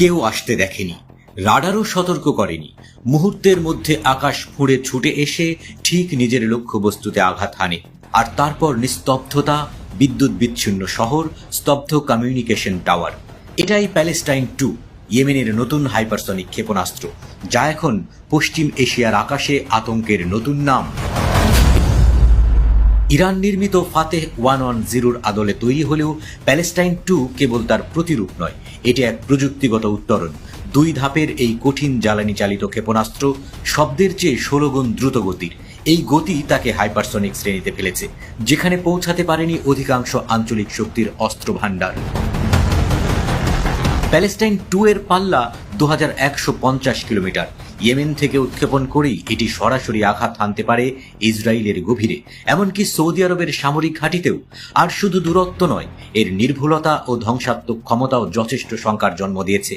কেউ আসতে দেখেনি, রাডারও সতর্ক করেনি। মুহূর্তের মধ্যে আকাশ ফুঁড়ে ছুটে এসে ঠিক নিজের লক্ষ্যবস্তুতে আঘাত হানে। আর তারপর নিস্তব্ধতা, বিদ্যুৎ বিচ্ছিন্ন শহর, স্তব্ধ কমিউনিকেশন টাওয়ার এটাই প্যালেস্টাইন টু, ইয়েমেনের নতুন হাইপারসনিক ক্ষেপণাস্ত্র, যা এখন পশ্চিম এশিয়ার আকাশে আতঙ্কের নতুন নাম। ইরান নির্মিত ফাতেহ ওয়ান ওয়ান জিরোর আদলে তৈরি হলেও প্যালেস্টাইন টু কেবল তার প্রতিরূপ নয়, এটি এক প্রযুক্তিগত উত্তরণ। দুই ধাপের এই কঠিন জ্বালানি চালিত ক্ষেপণাস্ত্র শব্দের চেয়ে ষোলো গুণ দ্রুত গতির এই গতি তাকে হাইপারসনিক শ্রেণীতে ফেলেছে, যেখানে পৌঁছাতে পারেনি অধিকাংশ আঞ্চলিক শক্তির অস্ত্র ভাণ্ডার প্যালেস্টাইন টু এর পাল্লা দু কিলোমিটার। ইয়েমেন থেকে উৎক্ষেপণ করেই এটি সরাসরি আঘাত হানতে পারে ইসরায়েলের গভীরে। এমনকি সৌদি আরবের সামরিক ঘাঁটিতেও। আর শুধু দূরত্ব নয়, এর নির্ভুলতা ও ধ্বংসাত্মক ক্ষমতাও যথেষ্ট শঙ্কার জন্ম দিয়েছে।